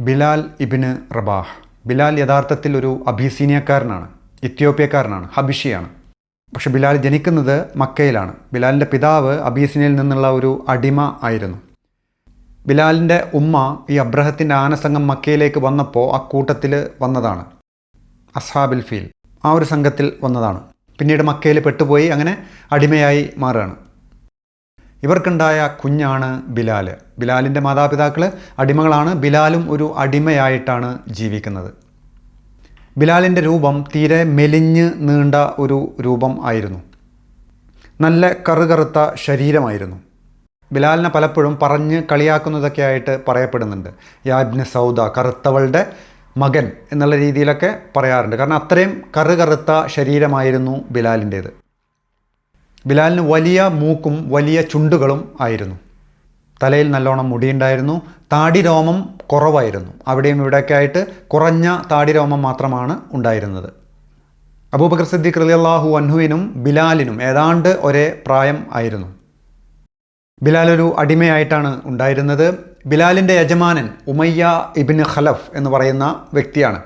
ബിലാൽ ഇബിന് റബാഹ്. ബിലാൽ യഥാർത്ഥത്തിൽ ഒരു അബീസീനിയക്കാരനാണ് ഇത്യോപ്യക്കാരനാണ് ഹബിഷിയാണ്. പക്ഷെ ബിലാൽ ജനിക്കുന്നത് മക്കയിലാണ്. ബിലാലിന്റെ പിതാവ് അബീസിനയിൽ നിന്നുള്ള ഒരു അടിമ ആയിരുന്നു. ബിലാലിന്റെ ഉമ്മ ഈ അബ്രഹത്തിന്റെ ആനസംഘം മക്കയിലേക്ക് വന്നപ്പോൾ ആ കൂട്ടത്തിൽ വന്നതാണ്. അസ്ഹാബിൽ ഫീൽ. ആ ഒരു സംഘത്തിൽ വന്നതാണ്. പിന്നീട് മക്കയിൽ പെട്ടുപോയി അങ്ങനെ അടിമയായി മാറുകയാണ്. ഇവർക്കുണ്ടായ കുഞ്ഞാണ് ബിലാൽ ബിലാലിന്റെ മാതാപിതാക്കൾ അടിമകളാണ്. ബിലാലും ഒരു അടിമയായിട്ടാണ് ജീവിക്കുന്നത്. ബിലാലിന്റെ രൂപം തീരെ മെലിഞ്ഞ് നീണ്ട ഒരു രൂപം ആയിരുന്നു. നല്ല കറുകറുത്ത ശരീരമായിരുന്നു. ബിലാലിനെ പലപ്പോഴും പറഞ്ഞ് കളിയാക്കുന്നതൊക്കെ ആയിട്ട് പറയപ്പെടുന്നുണ്ട്. യാബ്ന് സൗദ കറുത്തവളുടെ മകൻ എന്നുള്ള രീതിയിലൊക്കെ പറയാറുണ്ട്. കാരണം അത്രയും കറുകറുത്ത ശരീരമായിരുന്നു ബിലാലിന്റേത് ബിലാലിന് വലിയ മൂക്കും വലിയ ചുണ്ടുകളും ആയിരുന്നു. തലയിൽ നല്ലോണം മുടിയുണ്ടായിരുന്നു. താടി രോമം കുറവായിരുന്നു. അവിടെയും ഇവിടെയൊക്കെ ആയിട്ട് കുറഞ്ഞ താടി രോമം മാത്രമാണ് ഉണ്ടായിരുന്നത്. അബൂബക്കർ സിദ്ദീഖ് റളിയല്ലാഹു അൻഹുവിനും ബിലാലിനും ഏതാണ്ട് ഒരേ പ്രായം ആയിരുന്നു. ബിലാൽ ഒരു അടിമയായിട്ടാണ് ഉണ്ടായിരുന്നത്. ബിലാലിന്റെ യജമാനൻ ഉമയ്യ ഇബിൻ ഖലഫ് എന്ന് പറയുന്ന വ്യക്തിയാണ്.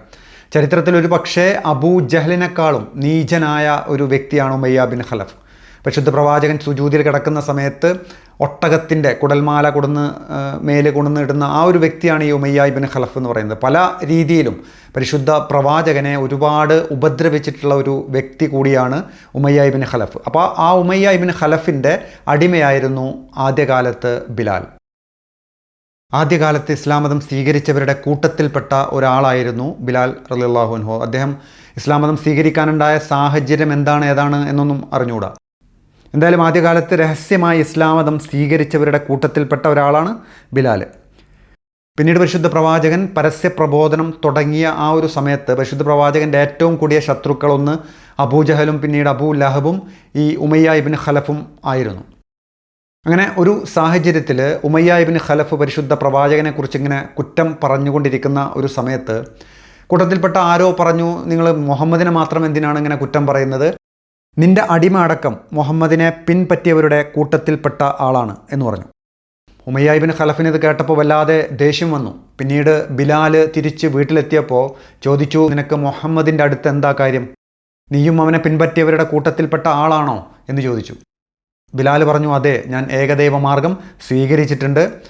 ചരിത്രത്തിൽ ഒരു പക്ഷേ അബൂ ജഹലിനേക്കാളും നീചനായ ഒരു വ്യക്തിയാണ് ഉമയ്യ ബിൻ ഖലഫ്. പരിശുദ്ധ പ്രവാചകൻ സുജൂതിൽ കിടക്കുന്ന സമയത്ത് ഒട്ടകത്തിന്റെ കുടൽമാല കൊടുന്ന് മേലെ കൊണ്ടുന്ന് ഇടുന്ന ആ ഒരു വ്യക്തിയാണ് ഈ ഉമയ്യ ഇബിൻ ഖലഫ് എന്ന് പറയുന്നത്. പല രീതിയിലും പരിശുദ്ധ പ്രവാചകനെ ഒരുപാട് ഉപദ്രവിച്ചിട്ടുള്ള ഒരു വ്യക്തി കൂടിയാണ് ഉമയ്യ ഇബിൻ ഖലഫ്. അപ്പോൾ ആ ഉമയ്യ ഇബിൻ ഖലഫിന്റെ അടിമയായിരുന്നു ആദ്യകാലത്ത് ബിലാൽ. ആദ്യകാലത്ത് ഇസ്ലാം മതം സ്വീകരിച്ചവരുടെ കൂട്ടത്തിൽപ്പെട്ട ഒരാളായിരുന്നു ബിലാൽ റലിള്ളാഹുൻഹോ അദ്ദേഹം ഇസ്ലാം മതം സ്വീകരിക്കാനുണ്ടായ സാഹചര്യം എന്താണ് ഏതാണ് എന്നൊന്നും അറിഞ്ഞുകൂടാ. എന്തായാലും ആദ്യകാലത്ത് രഹസ്യമായി ഇസ്ലാം മതം സ്വീകരിച്ചവരുടെ കൂട്ടത്തിൽപ്പെട്ട ഒരാളാണ് ബിലാൽ. പിന്നീട് പരിശുദ്ധ പ്രവാചകൻ പരസ്യ പ്രബോധനം തുടങ്ങിയ ആ ഒരു സമയത്ത് പരിശുദ്ധ പ്രവാചകന്റെ ഏറ്റവും കൂടിയ ശത്രുക്കളൊന്ന് അബൂജഹലും പിന്നീട് അബൂ ലഹബും ഈ ഉമയ്യ ഇബിൻ ഖലഫും ആയിരുന്നു. അങ്ങനെ ഒരു സാഹചര്യത്തിൽ ഉമയ്യ ഇബിൻ ഖലഫ് പരിശുദ്ധ പ്രവാചകനെക്കുറിച്ച് ഇങ്ങനെ കുറ്റം പറഞ്ഞുകൊണ്ടിരിക്കുന്ന ഒരു സമയത്ത് കൂട്ടത്തിൽപ്പെട്ട ആരോ പറഞ്ഞു നിങ്ങൾ മുഹമ്മദിനെ മാത്രം എന്തിനാണ് ഇങ്ങനെ കുറ്റം പറയുന്നത്? നിന്റെ അടിമ അടക്കം മുഹമ്മദിനെ പിൻപറ്റിയവരുടെ കൂട്ടത്തിൽപ്പെട്ട ആളാണ് എന്ന് പറഞ്ഞു. ഉമയ്യായിബിൻ ഖലഫിന് ഇത് കേട്ടപ്പോൾ വല്ലാതെ ദേഷ്യം വന്നു. പിന്നീട് ബിലാൽ തിരിച്ച് വീട്ടിലെത്തിയപ്പോൾ ചോദിച്ചു നിനക്ക് മുഹമ്മദിന്റെ അടുത്ത് എന്താ കാര്യം? നീയും അവനെ പിൻപറ്റിയവരുടെ കൂട്ടത്തിൽപ്പെട്ട ആളാണോ? എന്ന് ചോദിച്ചു. ബിലാൽ പറഞ്ഞു അതെ ഞാൻ ഏകദൈവ മാർഗം സ്വീകരിച്ചിട്ടുണ്ട്.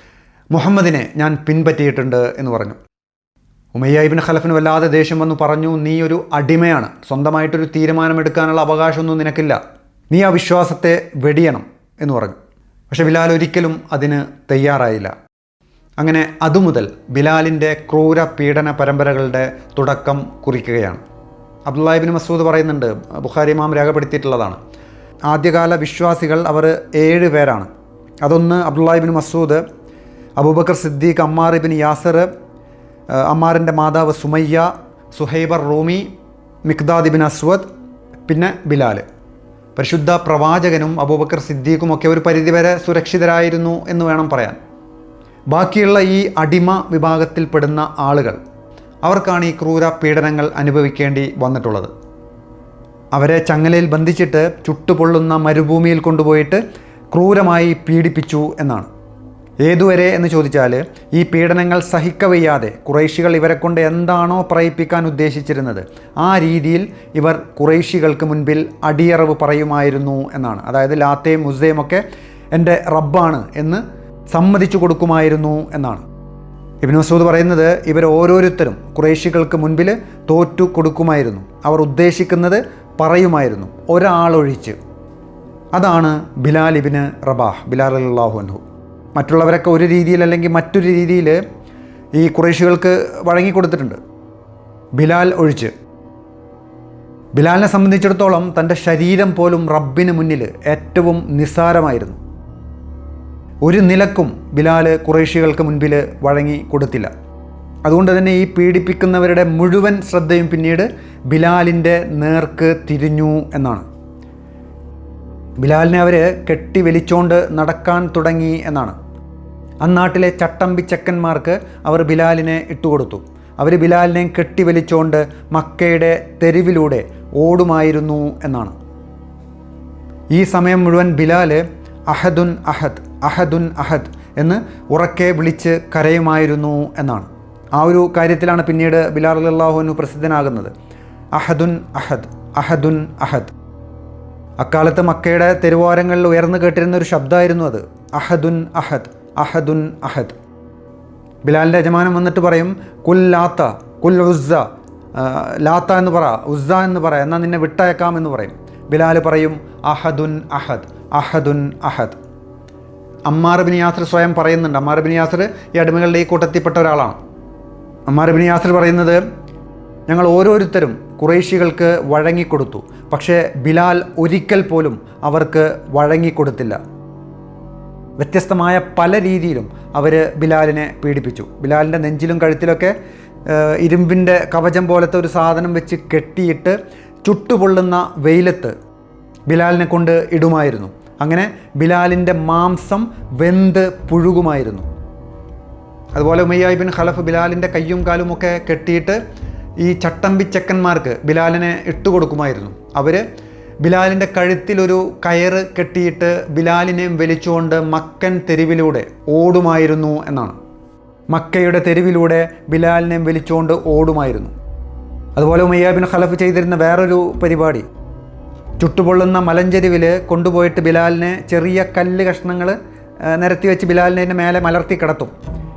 മുഹമ്മദിനെ ഞാൻ പിൻപറ്റിയിട്ടുണ്ട് എന്ന് പറഞ്ഞു. ഉമയ്യായിബിൻ ഖലഫിന് വല്ലാതെ ദേഷ്യം വന്നു പറഞ്ഞു നീ ഒരു അടിമയാണ്. സ്വന്തമായിട്ടൊരു തീരുമാനമെടുക്കാനുള്ള അവകാശമൊന്നും നിനക്കില്ല. നീ ആ വിശ്വാസത്തെ വെടിയണം എന്ന് പറഞ്ഞു. പക്ഷെ ബിലാൽ ഒരിക്കലും അതിന് തയ്യാറായില്ല. അങ്ങനെ അതുമുതൽ ബിലാലിന്റെ ക്രൂര പീഡന പരമ്പരകളുടെ തുടക്കം കുറിക്കുകയാണ്. അബ്ദുല്ലാഹിബിൻ മസൂദ് പറയുന്നുണ്ട് ബുഖാരി ഇമാം രേഖപ്പെടുത്തിയിട്ടുള്ളതാണ്. ആദ്യകാല വിശ്വാസികൾ അവർ ഏഴ് പേരാണ്. അതൊന്ന് അബ്ദുല്ലാഹിബിൻ മസൂദ് അബൂബക്കർ സിദ്ദീഖ് അമ്മാർ ഇബിൻ യാസർ അമ്മാറിന്റെ മാതാവ് സുമയ്യ സുഹൈബർ റൂമി മിക്ദാദ് ബിൻ അസ്വദ് പിന്നെ ബിലാൽ പരിശുദ്ധ പ്രവാചകനും അബൂബക്കർ സിദ്ദീഖും ഒക്കെ ഒരു പരിധിവരെ സുരക്ഷിതരായിരുന്നു എന്ന് വേണം പറയാൻ. ബാക്കിയുള്ള ഈ അടിമ വിഭാഗത്തിൽപ്പെടുന്ന ആളുകൾ അവർക്കാണ് ഈ ക്രൂര പീഡനങ്ങൾ അനുഭവിക്കേണ്ടി വന്നിട്ടുള്ളത്. അവരെ ചങ്ങലയിൽ ബന്ധിച്ചിട്ട് ചുട്ടുപൊള്ളുന്ന മരുഭൂമിയിൽ കൊണ്ടുപോയിട്ട് ക്രൂരമായി പീഡിപ്പിച്ചു എന്നാണ്. ഏതുവരെ എന്ന് ചോദിച്ചാൽ ഈ പീഡനങ്ങൾ സഹിക്കവയ്യാതെ കുറേശികൾ ഇവരെ കൊണ്ട് എന്താണോ പറയിപ്പിക്കാൻ ഉദ്ദേശിച്ചിരുന്നത് ആ രീതിയിൽ ഇവർ കുറേശികൾക്ക് മുൻപിൽ അടിയറവ് പറയുമായിരുന്നു എന്നാണ്. അതായത് ലാത്തയും മുസയും ഒക്കെ എന്റെ റബ്ബാണ് എന്ന് സമ്മതിച്ചു കൊടുക്കുമായിരുന്നു എന്നാണ്. ഇബിൻ മസൂദ് പറയുന്നത് ഇവർ ഓരോരുത്തരും കുറേശികൾക്ക് മുൻപിൽ തോറ്റു കൊടുക്കുമായിരുന്നു. അവർ ഉദ്ദേശിക്കുന്നത് പറയുമായിരുന്നു ഒരാളൊഴിച്ച്. അതാണ് ബിലാൽ ഇബിന് റബാഹ് ബിലാൽ അല്ലാഹു അൻഹു. മറ്റുള്ളവരൊക്കെ ഒരു രീതിയിൽ അല്ലെങ്കിൽ മറ്റൊരു രീതിയിൽ ഈ കുറേശികൾക്ക് വഴങ്ങിക്കൊടുത്തിട്ടുണ്ട് ബിലാൽ ഒഴിച്ച്. ബിലാലിനെ സംബന്ധിച്ചിടത്തോളം തന്റെ ശരീരം പോലും റബ്ബിന് മുന്നിൽ ഏറ്റവും നിസ്സാരമായിരുന്നു. ഒരു നിലക്കും ബിലാൽ കുറേശികൾക്ക് മുൻപിൽ വഴങ്ങി കൊടുത്തില്ല. അതുകൊണ്ട് തന്നെ ഈ പീഡിപ്പിക്കുന്നവരുടെ മുഴുവൻ ശ്രദ്ധയും പിന്നീട് ബിലാലിന്റെ നേർക്ക് തിരിഞ്ഞു എന്നാണ്. ബിലാലിനെ അവർ കെട്ടി വലിച്ചോണ്ട് നടക്കാൻ തുടങ്ങി എന്നാണ്. അന്നാട്ടിലെ ചട്ടമ്പി ചെക്കന്മാർക്ക് അവർ ബിലാലിനെ ഇട്ടുകൊടുത്തു. അവർ ബിലാലിനെ കെട്ടി വലിച്ചുകൊണ്ട് മക്കയുടെ തെരുവിലൂടെ ഓടുമായിരുന്നു എന്നാണ്. ഈ സമയം മുഴുവൻ ബിലാൽ അഹദുൻ അഹദ് അഹദുൻ അഹദ് എന്ന് ഉറക്കെ വിളിച്ച് കരയുമായിരുന്നു എന്നാണ്. ആ ഒരു കാര്യത്തിലാണ് പിന്നീട് ബിലാൽ അള്ളാഹുനു പ്രസിദ്ധനാകുന്നത്. അഹദുൻ അഹദ് അഹദുൻ അഹദ്. അക്കാലത്ത് മക്കയുടെ തെരുവോരങ്ങളിൽ ഉയർന്നു കേട്ടിരുന്ന ഒരു ശബ്ദമായിരുന്നു അത്. അഹദുൻ അഹദ്. അഹദുൻ അഹദ്. ബിലാലിന്റെ യജമാനൻ വന്നിട്ട് പറയും കുൽ ലാത്ത കുൽ ഉസ്സ ലാത്ത എന്ന് പറ ഉസ്സ എന്ന് പറ എന്നാൽ നിന്നെ വിട്ടയക്കാം എന്ന് പറയും. ബിലാൽ പറയും അഹദുൻ അഹദ് അഹദുൻ അഹദ്. അമ്മാർ ബിൻ യാസർ സ്വയം പറയുന്നുണ്ട്. അമ്മാർ ബിൻ യാസർ ഈ അടിമകളുടെ ഈ കൂട്ടത്തിൽപ്പെട്ട ഒരാളാണ്. അമ്മാർ ബിൻ യാസർ പറയുന്നത് ഞങ്ങൾ ഓരോരുത്തരും കുറേശികൾക്ക് വഴങ്ങിക്കൊടുത്തു. പക്ഷേ ബിലാൽ ഒരിക്കൽ പോലും അവർക്ക് വഴങ്ങിക്കൊടുത്തില്ല. വ്യത്യസ്തമായ പല രീതിയിലും അവർ ബിലാലിനെ പീഡിപ്പിച്ചു. ബിലാലിന്റെ നെഞ്ചിലും കഴുത്തിലൊക്കെ ഇരുമ്പിന്റെ കവചം പോലത്തെ ഒരു സാധനം വെച്ച് കെട്ടിയിട്ട് ചുട്ടുപൊള്ളുന്ന വെയിലത്ത് ബിലാലിനെ കൊണ്ട് ഇടുമായിരുന്നു. അങ്ങനെ ബിലാലിന്റെ മാംസം വെന്ത് പുഴുകുമായിരുന്നു. അതുപോലെ ഉമയ്യായി ബിൻ ഖലഫ് ബിലാലിന്റെ കയ്യും കാലും ഒക്കെ കെട്ടിയിട്ട് ഈ ചട്ടമ്പി ചെക്കന്മാർക്ക് ബിലാലിനെ ഇട്ടുകൊടുക്കുമായിരുന്നു. അവർ ബിലാലിന്റെ കഴുത്തിലൊരു കയറ് കെട്ടിയിട്ട് ബിലാലിനെയും വലിച്ചുകൊണ്ട് മക്കൻ തെരുവിലൂടെ ഓടുമായിരുന്നു എന്നാണ്. മക്കയുടെ തെരുവിലൂടെ ബിലാലിനെയും വലിച്ചുകൊണ്ട് ഓടുമായിരുന്നു. അതുപോലെ ഉമയ്യ ബിൻ ഖലഫ് ചെയ്തിരുന്ന വേറൊരു പരിപാടി. ചുട്ടുപൊള്ളുന്ന മലഞ്ചെരുവിൽ കൊണ്ടുപോയിട്ട് ബിലാലിനെ ചെറിയ കല്ല് കഷ്ണങ്ങൾ നിരത്തി വെച്ച് ബിലാലിനെ അതിന്റെ മേലെ മലർത്തി കിടത്തും.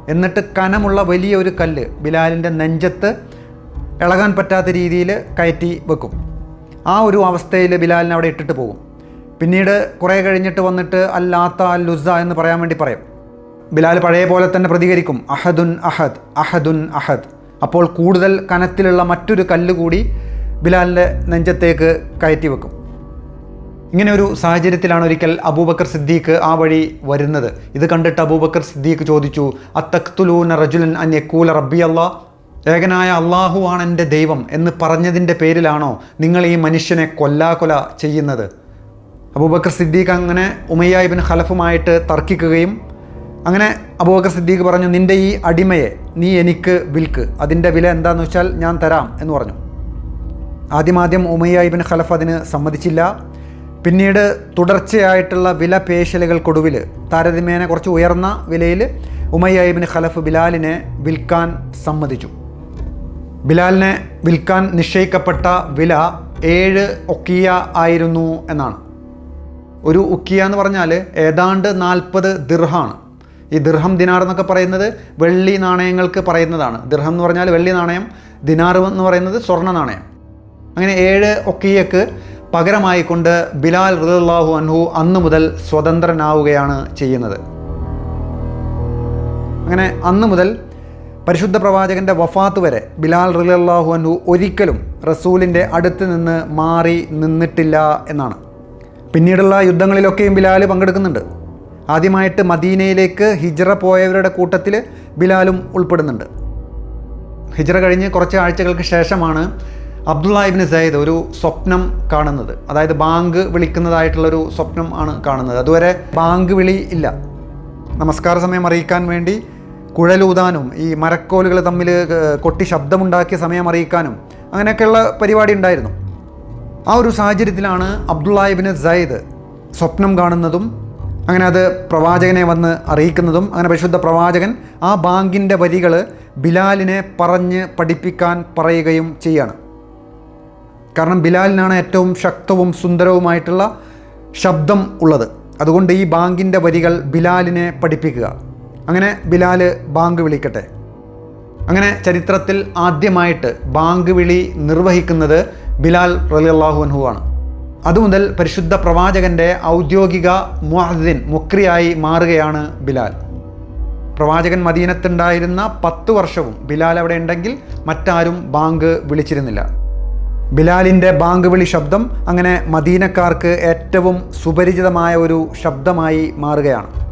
എന്നിട്ട് കനമുള്ള വലിയൊരു കല്ല് ബിലാലിന്റെ നെഞ്ചത്ത് ഇളകാൻ പറ്റാത്ത രീതിയിൽ കയറ്റി വെക്കും. ആ ഒരു അവസ്ഥയിൽ ബിലാലിനെ അവിടെ ഇട്ടിട്ട് പോകും. പിന്നീട് കുറേ കഴിഞ്ഞിട്ട് വന്നിട്ട് അല്ലാത്ത അൽ ലുസ എന്ന് പറയാൻ വേണ്ടി പറയും. ബിലാൽ പഴയ പോലെ തന്നെ പ്രതികരിക്കും. അഹദുൻ അഹദ് അഹദുൻ അഹദ്. അപ്പോൾ കൂടുതൽ കനത്തിലുള്ള മറ്റൊരു കല്ല് കൂടി ബിലാലിന്റെ നെഞ്ചത്തേക്ക് കയറ്റി വെക്കും. ഇങ്ങനെ ഒരു സാഹചര്യത്തിലാണ് ഒരിക്കൽ അബൂബക്കർ സിദ്ദീഖ് ആ വഴി വരുന്നത്. ഇത് കണ്ടിട്ട് അബൂബക്കർ സിദ്ദീഖ് ചോദിച്ചു അത്തഖ്തുലൂന റജുലൻ അൻ യക്കൂല ഏകനായ അള്ളാഹു ആണ് എന്റെ ദൈവം എന്ന് പറഞ്ഞതിന്റെ പേരിലാണോ നിങ്ങൾ ഈ മനുഷ്യനെ കൊല്ലാകൊല ചെയ്യുന്നത്? അബൂബക്കർ സിദ്ദീഖ് അങ്ങനെ ഉമയ്യ ഇബിൻ ഖലഫുമായിട്ട് തർക്കിക്കുകയും അങ്ങനെ അബൂബക്കർ സിദ്ദീഖ് പറഞ്ഞു നിന്റെ ഈ അടിമയെ നീ എനിക്ക് വിൽക്ക്. അതിന്റെ വില എന്താണെന്ന് വെച്ചാൽ ഞാൻ തരാം എന്ന് പറഞ്ഞു. ആദ്യമാദ്യം ഉമയ്യ ഇബിൻ ഖലഫ് അതിന് സമ്മതിച്ചില്ല. പിന്നീട് തുടർച്ചയായിട്ടുള്ള വില പേശലുകൾക്കൊടുവിൽ താരതമ്യേന കുറച്ച് ഉയർന്ന വിലയിൽ ഉമയ്യ ഇബിൻ ഖലഫ് ബിലാലിനെ വിൽക്കാൻ സമ്മതിച്ചു. ബിലാലിനെ വിൽക്കാൻ നിശ്ചയിക്കപ്പെട്ട വില ഏഴ് ഒക്കിയ ആയിരുന്നു എന്നാണ്. ഒരു ഉക്കിയ എന്ന് പറഞ്ഞാൽ ഏതാണ്ട് നാൽപ്പത് ദിർഹാണ്. ഈ ദിർഹം ദിനാർ എന്നൊക്കെ പറയുന്നത് വെള്ളി നാണയങ്ങൾക്ക് പറയുന്നതാണ്. ദിർഹം എന്ന് പറഞ്ഞാൽ വെള്ളി നാണയം ദിനാർ എന്ന് പറയുന്നത് സ്വർണ നാണയം. അങ്ങനെ ഏഴ് ഒക്കിയക്ക് പകരമായിക്കൊണ്ട് ബിലാൽ റളിയല്ലാഹു അൻഹു അന്ന് മുതൽ സ്വതന്ത്രനാവുകയാണ് ചെയ്യുന്നത്. അങ്ങനെ അന്ന് മുതൽ പരിശുദ്ധ പ്രവാചകന്റെ വഫാത്ത് വരെ ബിലാൽ റളിയല്ലാഹു അൻഹു ഒരിക്കലും റസൂലിന്റെ അടുത്ത് നിന്ന് മാറി നിന്നിട്ടില്ല എന്നാണ്. പിന്നീടുള്ള യുദ്ധങ്ങളിലൊക്കെയും ബിലാൽ പങ്കെടുക്കുന്നുണ്ട്. ആദ്യമായിട്ട് മദീനയിലേക്ക് ഹിജ്റ പോയവരുടെ കൂട്ടത്തിൽ ബിലാലും ഉൾപ്പെടുന്നുണ്ട്. ഹിജ്റ കഴിഞ്ഞ് കുറച്ച് ആഴ്ചകൾക്ക് ശേഷമാണ് അബ്ദുള്ള സയ്യിദ് ഒരു സ്വപ്നം കാണുന്നത്. അതായത് ബാങ്ക് വിളിക്കുന്നതായിട്ടുള്ളൊരു സ്വപ്നം ആണ് കാണുന്നത്. അതുവരെ ബാങ്ക് വിളി ഇല്ല. നമസ്കാര സമയം അറിയിക്കാൻ വേണ്ടി കുഴലൂതാനും ഈ മരക്കോലുകൾ തമ്മിൽ കൊട്ടി ശബ്ദമുണ്ടാക്കിയ സമയം അറിയിക്കാനും അങ്ങനെയൊക്കെയുള്ള പരിപാടി ഉണ്ടായിരുന്നു. ആ ഒരു സാഹചര്യത്തിലാണ് അബ്ദുള്ളാഹിബിന് സയ്ദ് സ്വപ്നം കാണുന്നതും അങ്ങനെ അത് പ്രവാചകനെ വന്ന് അറിയിക്കുന്നതും അങ്ങനെ പരിശുദ്ധ പ്രവാചകൻ ആ ബാങ്കിന്റെ വരികൾ ബിലാലിനെ പറഞ്ഞ് പഠിപ്പിക്കാൻ പറയുകയും ചെയ്യാണ്. കാരണം ബിലാലിനാണ് ഏറ്റവും ശക്തവും സുന്ദരവുമായിട്ടുള്ള ശബ്ദം ഉള്ളത്. അതുകൊണ്ട് ഈ ബാങ്കിന്റെ വരികൾ ബിലാലിനെ പഠിപ്പിക്കുക. അങ്ങനെ ബിലാൽ ബാങ്ക് വിളിക്കട്ടെ. അങ്ങനെ ചരിത്രത്തിൽ ആദ്യമായിട്ട് ബാങ്ക് വിളി നിർവഹിക്കുന്നത് ബിലാൽ റലിയല്ലാഹു അൻഹു ആണ്. അതുമുതൽ പരിശുദ്ധ പ്രവാചകന്റെ ഔദ്യോഗിക മുഹദ്ദിൻ മുക്രിയായി മാറുകയാണ് ബിലാൽ. പ്രവാചകൻ മദീനത്തുണ്ടായിരുന്ന പത്ത് വർഷവും ബിലാൽ അവിടെ ഉണ്ടെങ്കിൽ മറ്റാരും ബാങ്ക് വിളിച്ചിരുന്നില്ല. ബിലാലിന്റെ ബാങ്ക് വിളി ശബ്ദം അങ്ങനെ മദീനക്കാർക്ക് ഏറ്റവും സുപരിചിതമായ ഒരു ശബ്ദമായി മാറുകയാണ്.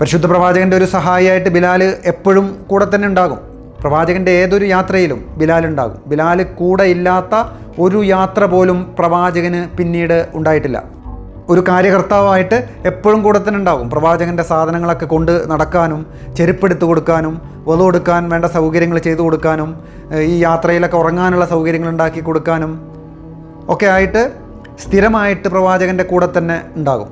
പരിശുദ്ധ പ്രവാചകന്റെ ഒരു സഹായിയായിട്ട് ബിലാൽ എപ്പോഴും കൂടെ തന്നെ ഉണ്ടാകും. പ്രവാചകന്റെ ഏതൊരു യാത്രയിലും ബിലാൽ ഉണ്ടാകും. ബിലാൽ കൂടെ ഇല്ലാത്ത ഒരു യാത്ര പോലും പ്രവാചകന് പിന്നീട് ഉണ്ടായിട്ടില്ല. ഒരു കാര്യകർത്താവായിട്ട് എപ്പോഴും കൂടെ തന്നെ ഉണ്ടാകും. പ്രവാചകന്റെ സാധനങ്ങളൊക്കെ കൊണ്ട് നടക്കാനും ചെരുപ്പെടുത്ത് കൊടുക്കാനും വധു കൊടുക്കാൻ വേണ്ട സൗകര്യങ്ങൾ ചെയ്തു കൊടുക്കാനും ഈ യാത്രയിലൊക്കെ ഉറങ്ങാനുള്ള സൗകര്യങ്ങൾ ഉണ്ടാക്കി കൊടുക്കാനും ഒക്കെ ആയിട്ട് സ്ഥിരമായിട്ട് പ്രവാചകന്റെ കൂടെ തന്നെ ഉണ്ടാകും.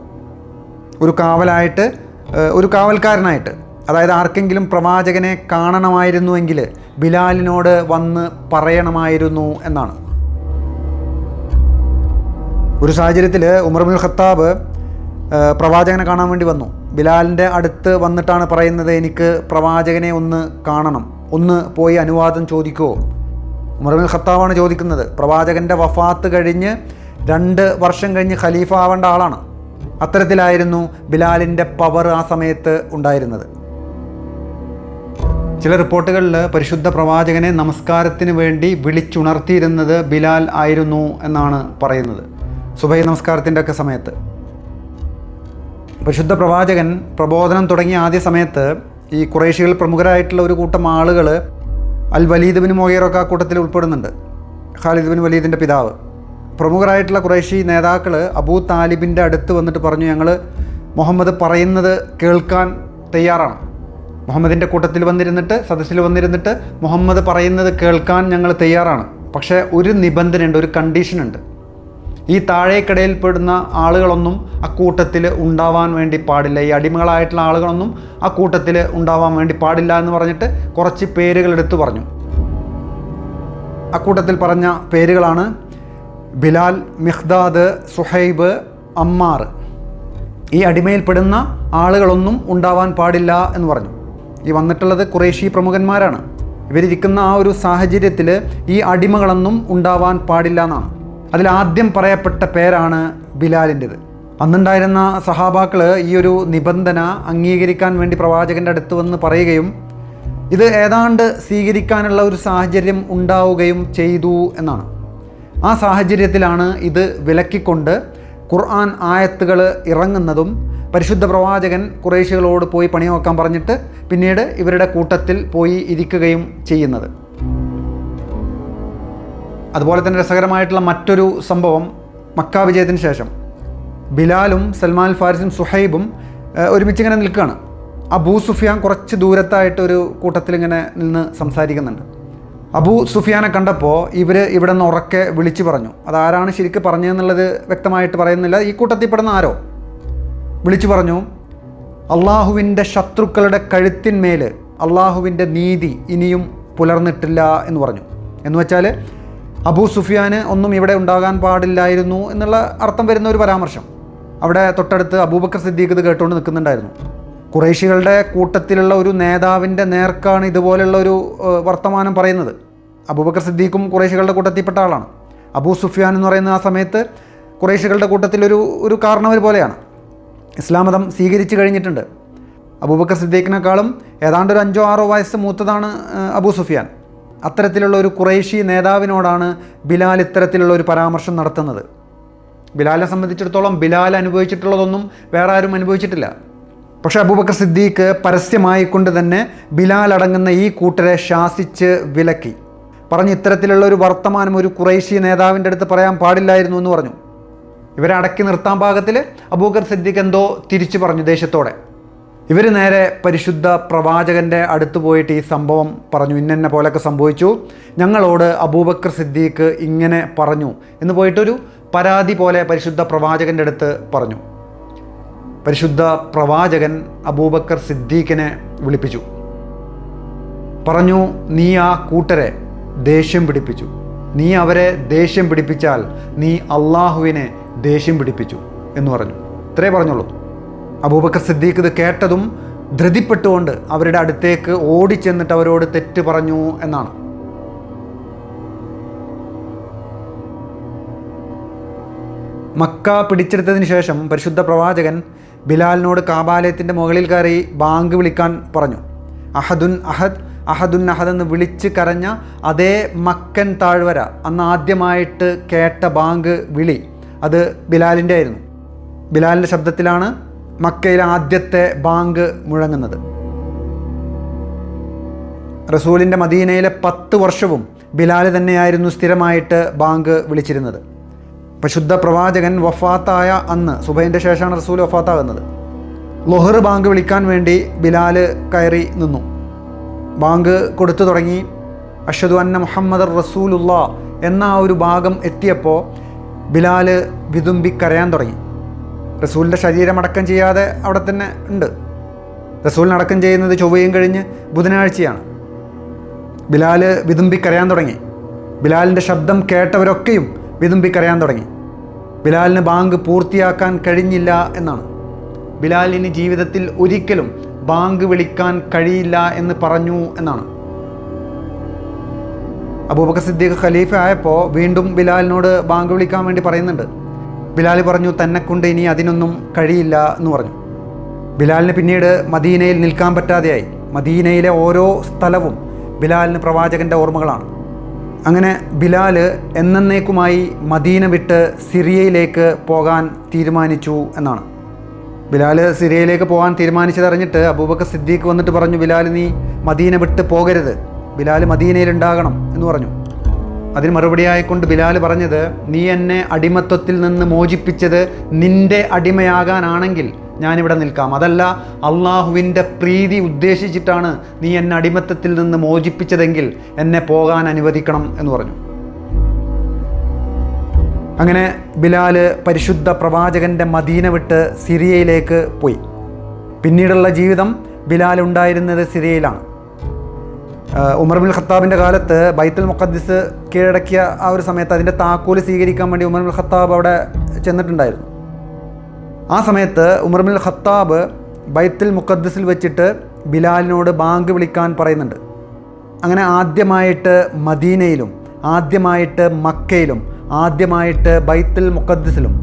ഒരു കാവലായിട്ട് ഒരു കാവൽക്കാരനായിട്ട്. അതായത് ആർക്കെങ്കിലും പ്രവാചകനെ കാണണമായിരുന്നുവെങ്കിൽ ബിലാലിനോട് വന്ന് പറയണമായിരുന്നു എന്നാണ്. ഒരു സാഹചര്യത്തിൽ ഉമർബുൽ ഖത്താബ് പ്രവാചകനെ കാണാൻ വേണ്ടി വന്നു. ബിലാലിന്റെ അടുത്ത് വന്നിട്ടാണ് പറയുന്നത് എനിക്ക് പ്രവാചകനെ ഒന്ന് കാണണം. ഒന്ന് പോയി അനുവാദം ചോദിക്കുമോ ഉമർബുൽ ഖത്താബാണ് ചോദിക്കുന്നത്. പ്രവാചകന്റെ വഫാത്ത് കഴിഞ്ഞ് രണ്ട് വർഷം കഴിഞ്ഞ് ഖലീഫ ആവേണ്ട ആളാണ്. അത്തരത്തിലായിരുന്നു ബിലാലിന്റെ പവർ ആ സമയത്ത് ഉണ്ടായിരുന്നത്. ചില റിപ്പോർട്ടുകളിൽ പരിശുദ്ധ പ്രവാചകനെ നമസ്കാരത്തിന് വേണ്ടി വിളിച്ചുണർത്തിയിരുന്നത് ബിലാൽ ആയിരുന്നു എന്നാണ് പറയുന്നത്. സുബൈ നമസ്കാരത്തിന്റെ ഒക്കെ സമയത്ത്. പരിശുദ്ധ പ്രവാചകൻ പ്രബോധനം തുടങ്ങിയ ആദ്യ സമയത്ത് ഈ കുറേശികൾ പ്രമുഖരായിട്ടുള്ള ഒരു കൂട്ടം ആളുകൾ അൽ വലീദ് ബിൻ മൊഹീറൊക്കെ ആ കൂട്ടത്തിൽ ഉൾപ്പെടുന്നുണ്ട്. ഖാലിദ് ബിൻ വലീദിന്റെ പിതാവ്. പ്രമുഖരായിട്ടുള്ള കുറേശി നേതാക്കൾ അബൂ താലിബിന്റെ അടുത്ത് വന്നിട്ട് പറഞ്ഞു ഞങ്ങൾ മുഹമ്മദ് പറയുന്നത് കേൾക്കാൻ തയ്യാറാണ്. മുഹമ്മദിന്റെ കൂട്ടത്തിൽ വന്നിരുന്നിട്ട് സദസ്സിൽ വന്നിരുന്നിട്ട് മുഹമ്മദ് പറയുന്നത് കേൾക്കാൻ ഞങ്ങൾ തയ്യാറാണ്. പക്ഷേ ഒരു നിബന്ധനയുണ്ട് ഒരു കണ്ടീഷനുണ്ട്. ഈ താഴേക്കടയിൽപ്പെടുന്ന ആളുകളൊന്നും ആ കൂട്ടത്തിൽ ഉണ്ടാവാൻ വേണ്ടി പാടില്ല. ഈ അടിമകളായിട്ടുള്ള ആളുകളൊന്നും ആ കൂട്ടത്തിൽ ഉണ്ടാവാൻ വേണ്ടി പാടില്ല എന്ന് പറഞ്ഞിട്ട് കുറച്ച് പേരുകൾ എടുത്തു പറഞ്ഞു. അക്കൂട്ടത്തിൽ പറഞ്ഞ പേരുകളാണ് ബിലാൽ മിഹ്ദാദ് സുഹൈബ് അമ്മാർ. ഈ അടിമയിൽപ്പെടുന്ന ആളുകളൊന്നും ഉണ്ടാവാൻ പാടില്ല എന്ന് പറഞ്ഞു. ഈ വന്നിട്ടുള്ളത് കുറേശി പ്രമുഖന്മാരാണ്. ഇവരിരിക്കുന്ന ആ ഒരു സാഹചര്യത്തിൽ ഈ അടിമകളൊന്നും ഉണ്ടാവാൻ പാടില്ല എന്നാണ്. അതിൽ ആദ്യം പറയപ്പെട്ട പേരാണ് ബിലാലിന്റെത്. അന്നുണ്ടായിരുന്ന സഹാബാക്കൾ ഈ ഒരു നിബന്ധന അംഗീകരിക്കാൻ വേണ്ടി പ്രവാചകന്റെ അടുത്ത് വന്ന് പറയുകയും ഇത് ഏതാണ്ട് സ്വീകരിക്കാനുള്ള ഒരു സാഹചര്യം ഉണ്ടാവുകയും ചെയ്തു എന്നാണ്. ആ സാഹചര്യത്തിലാണ് ഇത് വിലക്കിക്കൊണ്ട് ഖുർആൻ ആയത്തുകൾ ഇറങ്ങുന്നതും പരിശുദ്ധ പ്രവാചകൻ കുറേശികളോട് പോയി പണി നോക്കാൻ പറഞ്ഞിട്ട് പിന്നീട് ഇവരുടെ കൂട്ടത്തിൽ പോയി ഇരിക്കുകയും ചെയ്യുന്നത്. അതുപോലെ തന്നെ രസകരമായിട്ടുള്ള മറ്റൊരു സംഭവം മക്ക വിജയത്തിന് ശേഷം. ബിലാലും സൽമാൻ ഫാരിസും സുഹൈബും ഒരുമിച്ച് ഇങ്ങനെ നിൽക്കുകയാണ്. അബൂ സുഫിയാൻ കുറച്ച് ദൂരത്തായിട്ട് ഒരു കൂട്ടത്തിൽ ഇങ്ങനെ നിന്ന് സംസാരിക്കുന്നുണ്ട്. അബൂ സുഫിയാനെ കണ്ടപ്പോൾ ഇവർ ഇവിടെ നിന്ന് ഉറക്കെ വിളിച്ചു പറഞ്ഞു. അതാരാണ് ശരിക്ക് പറഞ്ഞതെന്നുള്ളത് വ്യക്തമായിട്ട് പറയുന്നില്ല. ഈ കൂട്ടത്തിൽ പെടുന്ന ആരോ? വിളിച്ചു പറഞ്ഞു അള്ളാഹുവിന്റെ ശത്രുക്കളുടെ കഴുത്തിന്മേൽ അള്ളാഹുവിന്റെ നീതി ഇനിയും പുലർന്നിട്ടില്ല എന്ന് പറഞ്ഞു. എന്ന് വെച്ചാൽ അബൂ സുഫിയാന് ഒന്നും ഇവിടെ ഉണ്ടാകാൻ പാടില്ലായിരുന്നു എന്നുള്ള അർത്ഥം വരുന്ന ഒരു പരാമർശം. അവിടെ തൊട്ടടുത്ത് അബൂബക്കർ സിദ്ദീഖ് ഇത് കേട്ടുകൊണ്ട് നിൽക്കുന്നുണ്ടായിരുന്നു. കുറേശികളുടെ കൂട്ടത്തിലുള്ള ഒരു നേതാവിന്റെ നേർക്കാണ് ഇതുപോലുള്ള ഒരു വർത്തമാനം പറയുന്നത്. അബൂബക്കർ സിദ്ദീഖും കുറേശികളുടെ കൂട്ടത്തിൽപ്പെട്ട ആളാണ്. അബൂ സുഫിയാൻ എന്ന് പറയുന്ന ആ സമയത്ത് കുറേശികളുടെ കൂട്ടത്തിലൊരു ഒരു കാരണവർ പോലെയാണ്. ഇസ്ലാം മതം സ്വീകരിച്ചു കഴിഞ്ഞിട്ടുണ്ട്. അബൂബക്കർ സിദ്ദീഖിനേക്കാളും ഏതാണ്ട് ഒരു അഞ്ചോ ആറോ വയസ്സ് മൂത്തതാണ് അബൂ സുഫിയാൻ. അത്തരത്തിലുള്ള ഒരു കുറേശി നേതാവിനോടാണ് ബിലാൽ ഇത്തരത്തിലുള്ള ഒരു പരാമർശം നടത്തുന്നത്. ബിലാലിനെ സംബന്ധിച്ചിടത്തോളം ബിലാൽ അനുഭവിച്ചിട്ടുള്ളതൊന്നും വേറെ ആരും അനുഭവിച്ചിട്ടില്ല. പക്ഷേ അബൂബക്കർ സിദ്ദീഖ് പരസ്യമായിക്കൊണ്ട് തന്നെ ബിലാൽ അടങ്ങുന്ന ഈ കൂട്ടരെ ശാസിച്ച് വിലക്കി. പറഞ്ഞ് ഇത്തരത്തിലുള്ള ഒരു വർത്തമാനം ഒരു കുറേശ്യ നേതാവിന്റെ അടുത്ത് പറയാൻ പാടില്ലായിരുന്നു എന്ന് പറഞ്ഞു. ഇവരെ അടക്കി നിർത്താൻ പാകത്തിൽ അബൂബക്കർ സിദ്ദിഖ് എന്തോ തിരിച്ചു പറഞ്ഞു ദേശത്തോടെ ഇവർ നേരെ പരിശുദ്ധ പ്രവാചകന്റെ അടുത്ത് പോയിട്ട് ഈ സംഭവം പറഞ്ഞു. ഇന്നെന്നെ പോലൊക്കെ സംഭവിച്ചു. ഞങ്ങളോട് അബൂബക്കർ സിദ്ദീഖ് ഇങ്ങനെ പറഞ്ഞു എന്ന് പോയിട്ടൊരു പരാതി പോലെ പരിശുദ്ധ പ്രവാചകന്റെ അടുത്ത് പറഞ്ഞു. പരിശുദ്ധ പ്രവാചകൻ അബൂബക്കർ സിദ്ദീഖിനെ വിളിപ്പിച്ചു. പറഞ്ഞു നീ ആ കൂട്ടരെ ദേഷ്യം പിടിപ്പിച്ചു. നീ അവരെ ദേഷ്യം പിടിപ്പിച്ചാൽ നീ അള്ളാഹുവിനെ ദേഷ്യം പിടിപ്പിച്ചു എന്ന് പറഞ്ഞു. ഇത്രേ പറഞ്ഞുള്ളൂ. അബൂബക്കർ സിദ്ദീഖ് ഇത് കേട്ടതും ധൃതിപ്പെട്ടുകൊണ്ട് അവരുടെ അടുത്തേക്ക് ഓടിച്ചെന്നിട്ട് അവരോട് തെറ്റ് പറഞ്ഞു എന്നാണ്. മക്ക പിടിച്ചെടുത്തതിന് ശേഷം പരിശുദ്ധ പ്രവാചകൻ ബിലാലിനോട് കാബാലയത്തിന്റെ മുകളിൽ കയറി ബാങ്ക് വിളിക്കാൻ പറഞ്ഞു. അഹദുൻ അഹദ് അഹദുൻ അഹദ് എന്ന് വിളിച്ച് കരഞ്ഞ അതേ മക്കൻ താഴ്വര അന്ന് ആദ്യമായിട്ട് കേട്ട ബാങ്ക് വിളി അത് ബിലാലിന്റെ ആയിരുന്നു. ബിലാലിന്റെ ശബ്ദത്തിലാണ് മക്കയിലെ ആദ്യത്തെ ബാങ്ക് മുഴങ്ങുന്നത്. റസൂലിന്റെ മദീനയിലെ പത്ത് വർഷവും ബിലാൽ തന്നെയായിരുന്നു സ്ഥിരമായിട്ട് ബാങ്ക് വിളിച്ചിരുന്നത്. പരിശുദ്ധ പ്രവാചകൻ വഫാത്തായ അന്ന് സുബൈന്റെ ശേഷമാണ് റസൂൽ വഫാത്താകുന്നത്. ലൊഹർ ബാങ്ക് വിളിക്കാൻ വേണ്ടി ബിലാൽ കയറി നിന്നു. ബാങ്ക് കൊടുത്തു തുടങ്ങി. അഷദു അന്ന മുഹമ്മദ് റസൂലുള്ള എന്ന ആ ഒരു ഭാഗം എത്തിയപ്പോൾ ബിലാൽ വിതുമ്പി കരയാൻ തുടങ്ങി. റസൂലിന്റെ ശരീരം അടക്കം ചെയ്യാതെ അവിടെ തന്നെ ഉണ്ട്. റസൂലിന് അടക്കം ചെയ്യുന്നത് ചൊവ്വയും കഴിഞ്ഞ് ബുധനാഴ്ചയാണ്. ബിലാൽ വിതുമ്പിക്കരയാൻ തുടങ്ങി. ബിലാലിന്റെ ശബ്ദം കേട്ടവരൊക്കെയും വിതുമ്പി കരയാൻ തുടങ്ങി. ബിലാലിന് ബാങ്ക് പൂർത്തിയാക്കാൻ കഴിഞ്ഞില്ല എന്നാണ്. ബിലാലിന് ജീവിതത്തിൽ ഒരിക്കലും ബാങ്ക് വിളിക്കാൻ കഴിയില്ല എന്ന് പറഞ്ഞു എന്നാണ്. അബൂബക്കർ സിദ്ദീഖ് ഖലീഫ ആയപ്പോൾ വീണ്ടും ബിലാലിനോട് ബാങ്ക് വിളിക്കാൻ വേണ്ടി പറയുന്നുണ്ട്. ബിലാൽ പറഞ്ഞു തന്നെ കൊണ്ട് ഇനി അതിനൊന്നും കഴിയില്ല എന്ന് പറഞ്ഞു. ബിലാലിന് പിന്നീട് മദീനയിൽ നിൽക്കാൻ പറ്റാതെയായി. മദീനയിലെ ഓരോ സ്ഥലവും ബിലാലിന് പ്രവാചകന്റെ ഓർമ്മകളാണ്. അങ്ങനെ ബിലാൽ എന്നേക്കുമായി മദീന വിട്ട് സിറിയയിലേക്ക് പോകാൻ തീരുമാനിച്ചു എന്നാണ്. ബിലാൽ സിറിയയിലേക്ക് പോകാൻ തീരുമാനിച്ചതറിഞ്ഞിട്ട് അബൂബക്കർ സിദ്ദീഖ് വന്നിട്ട് പറഞ്ഞു ബിലാൽ നീ മദീന വിട്ട് പോകരുത്. ബിലാൽ മദീനയിൽ ഉണ്ടാകണം എന്ന് പറഞ്ഞു. അതിന് മറുപടിയായിക്കൊണ്ട് ബിലാൽ പറഞ്ഞത് നീ എന്നെ അടിമത്വത്തിൽ നിന്ന് മോചിപ്പിച്ചത് നിന്റെ അടിമയാകാനാണെങ്കിൽ ഞാനിവിടെ നിൽക്കാം. അതല്ല അള്ളാഹുവിന്റെ പ്രീതി ഉദ്ദേശിച്ചിട്ടാണ് നീ എന്നെ അടിമത്തത്തിൽ നിന്ന് മോചിപ്പിച്ചതെങ്കിൽ എന്നെ പോകാൻ അനുവദിക്കണം എന്ന് പറഞ്ഞു. അങ്ങനെ ബിലാൽ പരിശുദ്ധ പ്രവാചകന്റെ മദീന വിട്ട് സിറിയയിലേക്ക് പോയി. പിന്നീടുള്ള ജീവിതം ബിലാൽ ഉണ്ടായിരുന്നത് സിറിയയിലാണ്. ഉമർ ബിൻ ഖത്താബിന്റെ കാലത്ത് ബൈത്തുൽ മുഖദ്ദിസ് കീഴടക്കിയ ആ ഒരു സമയത്ത് അതിന്റെ താക്കോൽ സ്വീകരിക്കാൻ വേണ്ടി ഉമർ ബിൻ ഖത്താബ് അവിടെ ചെന്നിട്ടുണ്ടായിരുന്നു. ആ സമയത്ത് ഉമർ ബിൻ ഖത്താബ് ബൈത്തുൽ മുഖദ്ദിസിൽ വെച്ചിട്ട് ബിലാലിനോട് ബാങ്ക് വിളിക്കാൻ പറയുന്നുണ്ട്. അങ്ങനെ ആദ്യമായിട്ട് മദീനയിലും ആദ്യമായിട്ട് മക്കയിലും ആദ്യമായിട്ട് ബൈത്തുൽ മുക്കദ്സിലും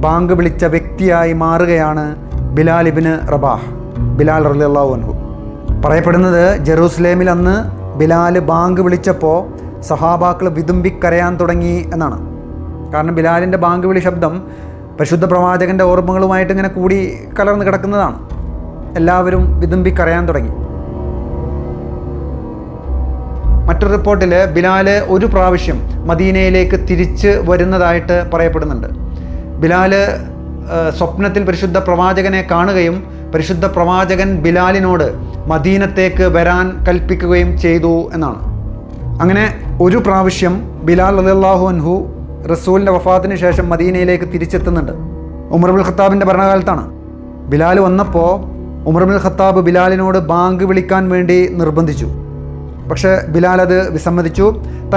ബാങ്ക് വിളിച്ച വ്യക്തിയായി മാറുകയാണ് ബിലാൽ ഇബിന് റബാഹ് ബിലാൽ റലിയല്ലാഹു അൻഹു. പറയപ്പെടുന്നത് ജെറൂസലേമിൽ അന്ന് ബിലാൽ ബാങ്ക് വിളിച്ചപ്പോൾ സഹാബാക്കൾ വിതുമ്പിക്കരയാൻ തുടങ്ങി എന്നാണ്. കാരണം ബിലാലിന്റെ ബാങ്ക് വിളി ശബ്ദം പരിശുദ്ധ പ്രവാചകന്റെ ഓർമ്മകളുമായിട്ട് ഇങ്ങനെ കൂടി കലർന്ന് കിടക്കുന്നതാണ്. എല്ലാവരും വിതുമ്പിക്കരയാൻ തുടങ്ങി. മറ്റൊരു റിപ്പോർട്ടിൽ ബിലാൽ ഒരു പ്രാവശ്യം മദീനയിലേക്ക് തിരിച്ച് വരുന്നതായിട്ട് പറയപ്പെടുന്നുണ്ട്. ബിലാൽ സ്വപ്നത്തിൽ പരിശുദ്ധ പ്രവാചകനെ കാണുകയും പരിശുദ്ധ പ്രവാചകൻ ബിലാലിനോട് മദീനത്തേക്ക് വരാൻ കൽപ്പിക്കുകയും ചെയ്തു എന്നാണ്. അങ്ങനെ ഒരു പ്രാവശ്യം ബിലാൽ അലിയല്ലാഹു അൻഹു റസൂലിന്റെ വഫാത്തിന് ശേഷം മദീനയിലേക്ക് തിരിച്ചെത്തുന്നുണ്ട്. ഉമർബുൽ ഖത്താബിന്റെ ഭരണകാലത്താണ്. ബിലാൽ വന്നപ്പോൾ ഉമർബുൽ ഖത്താബ് ബിലാലിനോട് ബാങ്ക് വിളിക്കാൻ വേണ്ടി നിർബന്ധിച്ചു. പക്ഷേ ബിലാൽ അത് വിസമ്മതിച്ചു.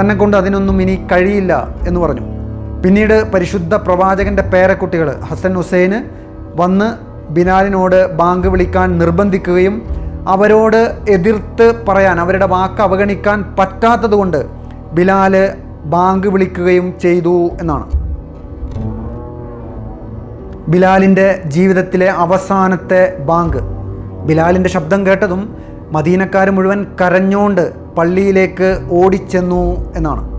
തന്നെ കൊണ്ട് അതിനൊന്നും ഇനി കഴിയില്ല എന്ന് പറഞ്ഞു. പിന്നീട് പരിശുദ്ധ പ്രവാചകന്റെ പേരക്കുട്ടികൾ ഹസൻ ഹുസൈന് വന്ന് ബിലാലിനോട് ബാങ്ക് വിളിക്കാൻ നിർബന്ധിക്കുകയും അവരോട് എതിർത്ത് പറയാൻ അവരുടെ വാക്ക് അവഗണിക്കാൻ പറ്റാത്തതുകൊണ്ട് ബിലാൽ ബാങ്ക് വിളിക്കുകയും ചെയ്തു എന്നാണ്. ബിലാലിന്റെ ജീവിതത്തിലെ അവസാനത്തെ ബാങ്ക്. ബിലാലിന്റെ ശബ്ദം കേട്ടതും മദീനക്കാർ മുഴുവൻ കരഞ്ഞോണ്ട് പള്ളിയിലേക്ക് ഓടിച്ചെന്നു എന്നാണ്.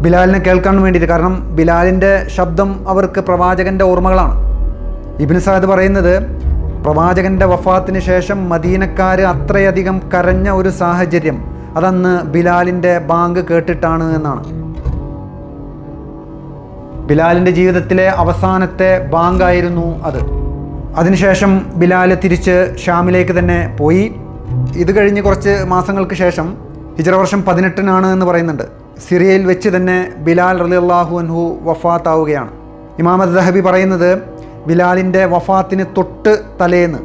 ബിലാലിനെ കേൾക്കാൻ വേണ്ടിയിട്ട്. കാരണം ബിലാലിന്റെ ശബ്ദം അവർക്ക് പ്രവാചകന്റെ ഓർമ്മകളാണ്. ഇബിന് സാദ് പറയുന്നത് പ്രവാചകന്റെ വഫാത്തിന് ശേഷം മദീനക്കാർ അത്രയധികം കരഞ്ഞ ഒരു സാഹചര്യം അതന്ന് ബിലാലിന്റെ ബാങ്ക് കേട്ടിട്ടാണ് എന്നാണ്. ബിലാലിന്റെ ജീവിതത്തിലെ അവസാനത്തെ ബാങ്കായിരുന്നു അത്. അതിനുശേഷം ബിലാൽ തിരിച്ച് ഷാമിലേക്ക് തന്നെ പോയി. ഇത് കഴിഞ്ഞ് കുറച്ച് മാസങ്ങൾക്ക് ശേഷം ഹിജറ വർഷം പതിനെട്ടിനാണ് എന്ന് പറയുന്നുണ്ട്. സിറിയയിൽ വെച്ച് തന്നെ ബിലാൽ റലി അള്ളാഹു അൻഹു വഫാത്താവുകയാണ്. ഇമാമദ് ദഹബി പറയുന്നത് ബിലാലിന്റെ വഫാത്തിന് തൊട്ട് തലേന്ന്.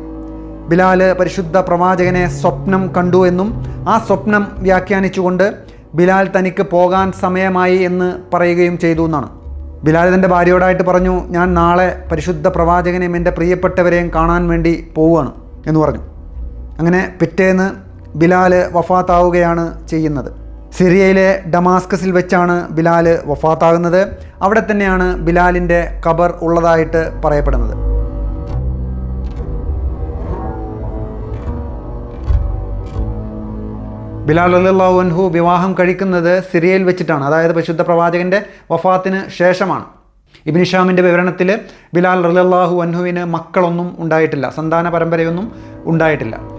ബിലാൽ പരിശുദ്ധ പ്രവാചകനെ സ്വപ്നം കണ്ടു എന്നും ആ സ്വപ്നം വ്യാഖ്യാനിച്ചുകൊണ്ട് ബിലാൽ തനിക്ക് പോകാൻ സമയമായി എന്ന് പറയുകയും ചെയ്തു എന്നാണ്. ബിലാൽ തന്റെ ഭാര്യയോടായിട്ട് പറഞ്ഞു ഞാൻ നാളെ പരിശുദ്ധ പ്രവാചകനെയും എന്റെ പ്രിയപ്പെട്ടവരെയും കാണാൻ വേണ്ടി പോവുകയാണ് എന്ന് പറഞ്ഞു. അങ്ങനെ പിറ്റേന്ന് ബിലാൽ വഫാത്താവുകയാണ് ചെയ്യുന്നത്. സിറിയയിലെ ഡമാസ്കസിൽ വെച്ചാണ് ബിലാൽ വഫാത്താകുന്നത്. അവിടെ തന്നെയാണ് ബിലാലിന്റെ ഖബർ ഉള്ളതായിട്ട് പറയപ്പെടുന്നത്. ബിലാൽ അല്ലാഹു അൻഹു വിവാഹം കഴിക്കുന്നത് സിറിയയിൽ വെച്ചിട്ടാണ്. അതായത് പരിശുദ്ധ പ്രവാചകന്റെ വഫാത്തിന് ശേഷമാണ്. ഇബിൻ ഷാമിന്റെ വിവരണത്തിൽ ബിലാൽ റലാഹു അൻഹുവിന് മക്കളൊന്നും ഉണ്ടായിട്ടില്ല. സന്താന പരമ്പരയൊന്നും ഉണ്ടായിട്ടില്ല.